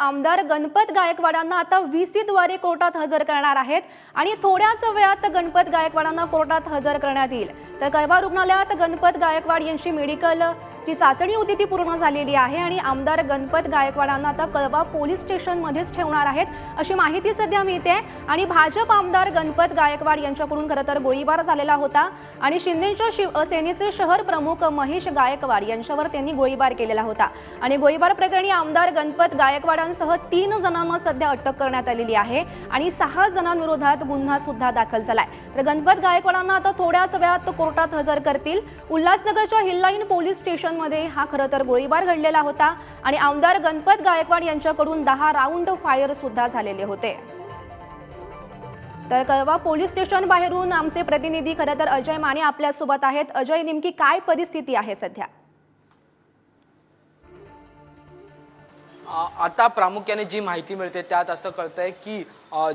आमदार गणपत गायकवाडांना आता व्ही सीद्वारे कोर्टात हजर करणार आहेत आणि थोड्याच वेळात गणपत गायकवाडांना कोर्टात हजर करण्यात येईल. तर कळवा रुग्णालयात गणपत गायकवाड यांची मेडिकल जी चाचणी होती ती पूर्ण झालेली आहे आणि आमदार गणपत गायकवाडांना आता कळवा पोलीस स्टेशनमध्येच ठेवणार आहेत अशी माहिती सध्या मिळते आणि भाजप आमदार गणपत गायकवाड यांच्याकडून खरं तर गोळीबार झालेला होता आणि शिंदेच्या शिव सेनेचे शहर प्रमुख महेश गायकवाड यांच्यावर त्यांनी गोळीबार केलेला होता. आणि गोळीबार प्रकरणी आमदार गणपत गायकवाड गायकवाडांसह तीन जणांना सध्या अटक करण्यात आलेली आहे आणि सहा जणांविरोधात गुन्हा सुद्धा दाखल झालाय. तर गणपत गायकवाडांना आता थोड्याच वेळात कोर्टात हजर करतील. उल्हासनगरच्या हिललाईन पोलीस स्टेशनमध्ये हा खरं तर गोळीबार घडलेला होता आणि आमदार गणपत गायकवाड यांच्याकडून दहा राऊंड फायर सुद्धा झालेले होते. तर कळवा पोलीस स्टेशन बाहेरून आमचे प्रतिनिधी खरं तर अजय माने आपल्यासोबत आहेत. अजय नेमकी काय परिस्थिती आहे सध्या? आता प्रामुख्याने जी माहिती मिळते त्यात असं कळतं आहे की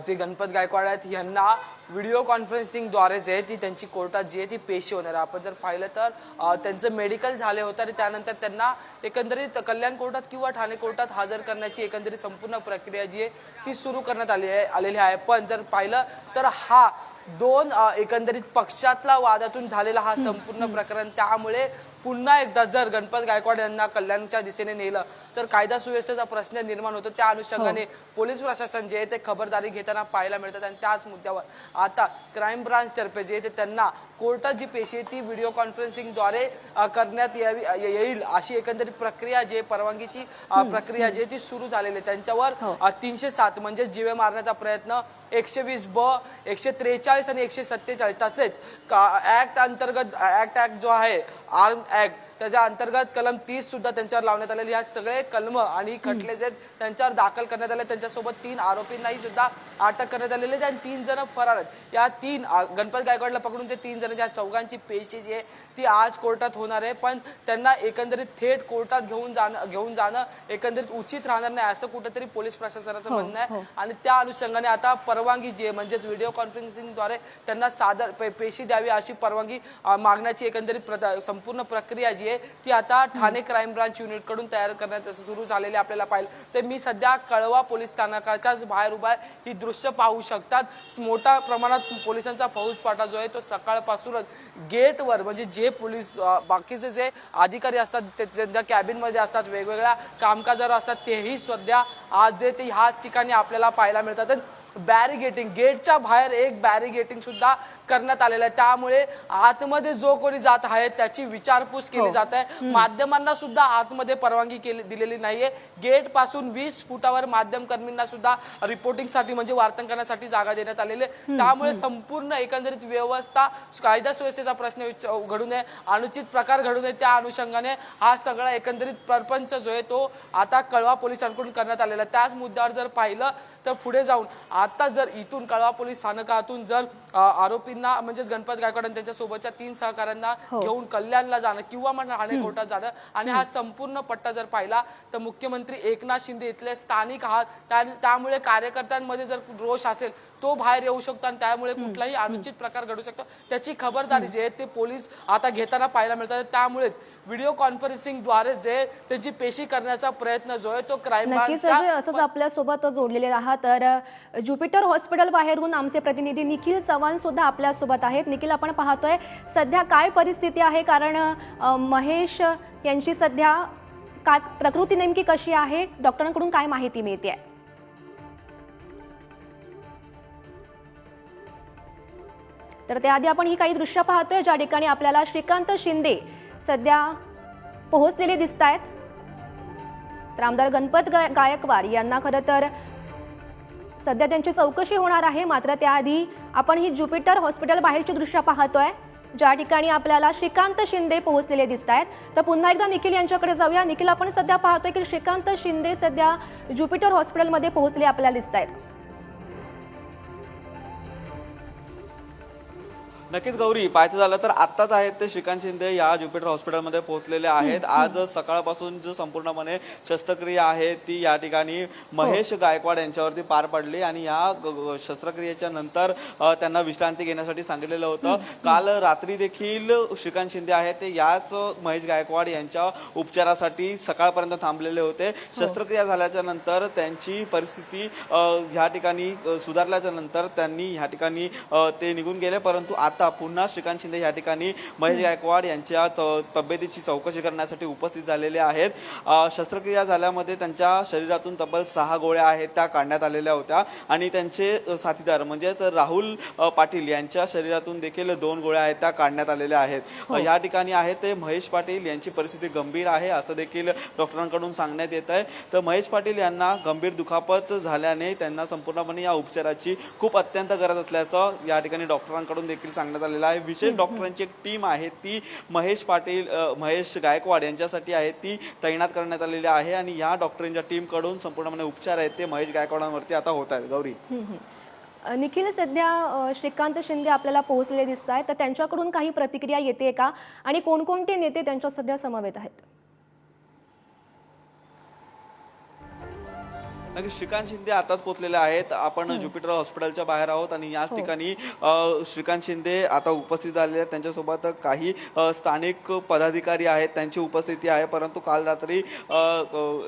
जे गणपत गायकवाड आहेत यांना व्हिडिओ कॉन्फरन्सिंगद्वारे जे आहे ती त्यांची कोर्टात जी आहे ती पेशी होणार आहे. आपण जर पाहिलं तर त्यांचं मेडिकल झाले होतं आणि त्यानंतर त्यांना एकंदरीत कल्याण कोर्टात किंवा ठाणे कोर्टात हजर करण्याची एकंदरीत संपूर्ण प्रक्रिया जी आहे ती सुरू करण्यात आली आहे आलेली आहे. पण जर पाहिलं तर हा दोन एकंदरीत पक्षातला वादातून झालेला हा संपूर्ण प्रकरण त्यामुळे पुन्हा एकदा जर गणपत गायकवाड यांना कल्याणच्या दिशेने नेलं तर कायदा सुव्यवस्थेचा प्रश्न निर्माण होतो. त्या अनुषंगाने पोलीस प्रशासन जे आहे ते खबरदारी घेताना पाहायला मिळतात आणि त्याच मुद्द्यावर. आता क्राईम ब्रांच तर्फे जे आहे ते त्यांना कोर्टात जी पेशी आहे ती व्हिडिओ कॉन्फरन्सिंगद्वारे करण्यात यावी येईल अशी एकंदरीत प्रक्रिया जी परवानगीची प्रक्रिया जी ती सुरू झालेली आहे. त्यांच्यावर अ, तीनशे सात म्हणजे जीवे मारण्याचा प्रयत्न एकशे वीस ब एकशे त्रेचाळीस आणि एकशे सत्तेचाळीस तसेच ऍक्ट अंतर्गत ऍक्ट ऍक्ट जो आहे आर्म ऍक्ट त्याच्या अंतर्गत कलम तीस सुद्धा त्यांच्यावर लावण्यात आलेली ह्या सगळे कलम आणि खटले जे त्यांच्यावर दाखल करण्यात आले त्यांच्यासोबत तीन आरोपींनाही सुद्धा अटक करण्यात आलेली आहे. आणि तीन जण फरार आहेत. या तीन गणपत गायकवाडला पकडून ते तीन जण या चौघांची पेशी जी आहे ती आज कोर्टात होणार आहे. पण त्यांना एकंदरीत थेट कोर्टात घेऊन जाणं घेऊन जाणं एकंदरीत उचित राहणार नाही असं कुठेतरी पोलीस प्रशासनाचं म्हणणं आहे. आणि त्या अनुषंगाने आता परवानगी जी आहे म्हणजेच व्हिडिओ कॉन्फरन्सिंगद्वारे त्यांना सादर पेशी द्यावी अशी परवानगी मागण्याची एकंदरीत संपूर्ण प्रक्रिया जी आहे ती आता ठाणे क्राईम ब्रांच युनिटकडून तयार करण्यात असं सुरू झालेले आपल्याला पाहिलं. तर मी सध्या कळवा पोलीस स्थानकाच्याच बाहेर उभा आहे. ही दृश्य पाहू शकतात. मोठ्या प्रमाणात पोलिसांचा फौजपाटा जो आहे तो सकाळपासूनच गेटवर म्हणजे जे पोलीस बाकीचे जे अधिकारी असतात ते त्यांच्या कॅबिनमध्ये असतात वेगवेगळ्या कामकाजावर असतात तेही सध्या आज जे ते ह्याच ठिकाणी आपल्याला पाहायला मिळतात. बॅरिगेटिंग गेटच्या बाहेर एक बॅरिगेटिंग सुद्धा करण्यात आलेलं आहे. त्यामुळे आतमध्ये जो कोणी जात आहे त्याची विचारपूस केली जात आहे. माध्यमांना सुद्धा आतमध्ये परवानगी केली दिलेली नाहीये. गेटपासून वीस फुटावर माध्यम कर्मींना सुद्धा रिपोर्टिंगसाठी म्हणजे वार्तांकनासाठी जागा देण्यात आलेली आहे. त्यामुळे संपूर्ण एकंदरीत व्यवस्था कायदा सुव्यवस्थेचा प्रश्न घडू नये अनुचित प्रकार घडू नये त्या अनुषंगाने हा सगळा एकंदरीत प्रपंच जो आहे तो आता कळवा पोलिसांकडून करण्यात आलेला आहे. त्याच मुद्द्यावर जर पाहिलं तर पुढे जाऊन आता जर इथून कळवा पोलीस स्थानकातून जर अ, आरोपींना म्हणजेच गणपत गायकवाड आणि त्यांच्या सोबतच्या तीन सहकाऱ्यांना घेऊन कल्याणला जाणं किंवा मग ठाणे कोर्टात जाणं. आणि हा संपूर्ण पट्टा जर पाहिला तर मुख्यमंत्री एकनाथ शिंदे इथले स्थानिक आहात. त्या- त्यामुळे कार्यकर्त्यांमध्ये जर रोष असेल तो बाहेर येऊ शकतो आणि त्यामुळे कुठलाही अनुचित प्रकार घडू शकतो. त्याची खबरदारी जी आहे ते पोलीस आता घेताना पाहायला मिळतात. त्यामुळेच व्हिडिओ कॉन्फरन्सिंगद्वारे जे त्यांची पेशी करण्याचा प्रयत्न जो आहे तो क्राईम असंच आपल्यासोबत जोडलेले आहात तर ज्युपिटर हॉस्पिटल बाहेरून आमचे प्रतिनिधी निखिल चव्हाण सुद्धा आपल्यासोबत आहेत. निखिल आपण पाहतोय सध्या काय परिस्थिती आहे? कारण महेश यांची सध्या का प्रकृती नेमकी कशी आहे? डॉक्टरांकडून काय माहिती मिळते तर त्याआधी आपण ही काही दृश्य पाहतोय ज्या ठिकाणी आपल्याला श्रीकांत शिंदे सध्या पोहोचलेले दिसत आहेत तर आमदार गणपत गाय गायकवाड यांना खरं तर सध्या त्यांची चौकशी होणार आहे. मात्र त्याआधी आपण ही ज्युपिटर हॉस्पिटल बाहेरची दृश्य पाहतोय ज्या ठिकाणी आपल्याला श्रीकांत शिंदे पोहोचलेले दिसत आहेत तर पुन्हा एकदा निखिल यांच्याकडे जाऊया. निखिल आपण सध्या पाहतोय की श्रीकांत शिंदे सध्या ज्युपिटर हॉस्पिटलमध्ये पोहोचले आपल्याला दिसत आहेत नक्कीच गौरी पाहायचं झालं तर आत्ताच आहेत ते श्रीकांत शिंदे या ज्युपिटर हॉस्पिटलमध्ये पोहोचलेले आहेत. आज सकाळपासून जो संपूर्णपणे शस्त्रक्रिया आहे ती या ठिकाणी महेश गायकवाड यांच्यावरती पार पडली आणि या शस्त्रक्रियेच्या नंतर त्यांना विश्रांती घेण्यासाठी सांगितलेलं होतं. काल रात्री देखील श्रीकांत शिंदे आहेत ते याच महेश गायकवाड यांच्या उपचारासाठी सकाळपर्यंत थांबलेले होते. शस्त्रक्रिया झाल्याच्यानंतर त्यांची परिस्थिती ह्या ठिकाणी सुधारल्याच्या नंतर त्यांनी ह्या ठिकाणी ते निघून गेले. परंतु आता पुन्हा श्रीकांत शिंदे या ठिकाणी महेश गायकवाड यांच्या त- तब्येतीची चौकशी करण्यासाठी उपस्थित झालेले आहेत. शस्त्रक्रिया झाल्यामध्ये त्यांच्या शरीरातून तब्बल सहा गोळ्या आहेत त्या काढण्यात आलेल्या होत्या. आणि त्यांचे साथीदार म्हणजेच राहुल पाटील यांच्या शरीरातून देखील दोन गोळ्या आहेत त्या काढण्यात आलेल्या आहेत. अ, या ठिकाणी आहे ते महेश पाटील यांची परिस्थिती गंभीर आहे असं देखील डॉक्टरांकडून सांगण्यात येत आहे. तर महेश पाटील यांना गंभीर दुखापत झाल्याने त्यांना संपूर्णपणे या उपचाराची खूप अत्यंत गरज असल्याचं या ठिकाणी डॉक्टरांकडून देखील सांगण्यात आलेलं आहे. विशेष डॉक्टरांची एक टीम आहे. ती महेश पाटील महेश गायकवाड यांच्यासाठी आहे. ती तैनात करण्यात आलेली आहे आणि या डॉक्टरांच्या टीमकडून संपूर्णपणे उपचार आहेत ते महेश गायकवाडांवरती आता होत आहेत. गौरी. निखिल सध्या श्रीकांत शिंदे आपल्याला पोहोचलेले दिसत आहेत तर त्यांच्याकडून काही प्रतिक्रिया येते का? आणि कोणकोणते नेते त्यांच्या सध्या समवेत आहेत? नक्की श्रीकांत शिंदे आताच पोहोचलेले आहेत. आपण ज्युपिटर हॉस्पिटलच्या बाहेर आहोत आणि याच ठिकाणी अ, श्रीकांत शिंदे आता उपस्थित झालेले आहेत. त्यांच्यासोबत काही स्थानिक पदाधिकारी आहेत. त्यांची उपस्थिती आहे. परंतु काल रात्री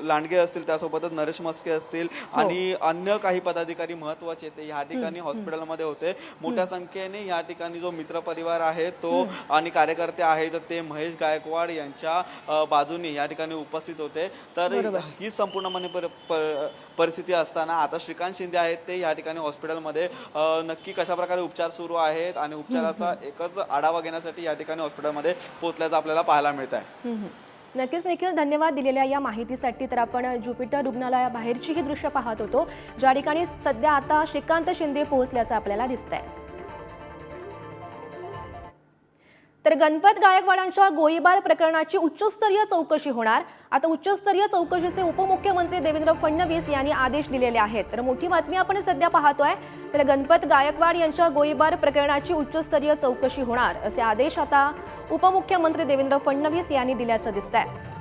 लांडगे असतील त्यासोबतच नरेश मस्के असतील आणि अन्य काही पदाधिकारी महत्त्वाचे ते या ठिकाणी हॉस्पिटलमध्ये होते. मोठ्या संख्येने या ठिकाणी जो मित्र परिवार आहे तो आणि कार्यकर्ते आहेत ते महेश गायकवाड यांच्या बाजूने या ठिकाणी उपस्थित होते. तर ही संपूर्णपणे पर- पर- परिस्थिती असताना आता श्रीकांत शिंदे आहेत ते या ठिकाणी हॉस्पिटलमध्ये नक्की कशा प्रकारे उपचार सुरू आहेत आणि उपचाराचा एकच आढावा घेण्यासाठी या ठिकाणी हॉस्पिटलमध्ये पोहोचल्याचं आपल्याला पाहायला मिळत आहे. नक्कीच निखिल धन्यवाद दिलेल्या या माहितीसाठी. तर आपण ज्युपिटर रुग्णालयाबाहेरची ही दृश्य पाहत होतो ज्या ठिकाणी सध्या आता श्रीकांत शिंदे पोहोचल्याचं आपल्याला दिसतंय. तर गणपत गायकवाडांच्या गोळीबार प्रकरणाची उच्चस्तरीय चौकशी होणार. आता उच्चस्तरीय चौकशीचे उपमुख्यमंत्री देवेंद्र फडणवीस यांनी आदेश दिलेले आहेत. तर मोठी बातमी आपण सध्या पाहतोय. तर गणपत गायकवाड यांच्या गोळीबार प्रकरणाची उच्चस्तरीय चौकशी होणार असे आदेश आता उपमुख्यमंत्री देवेंद्र फडणवीस यांनी दिल्याचं दिसत आहे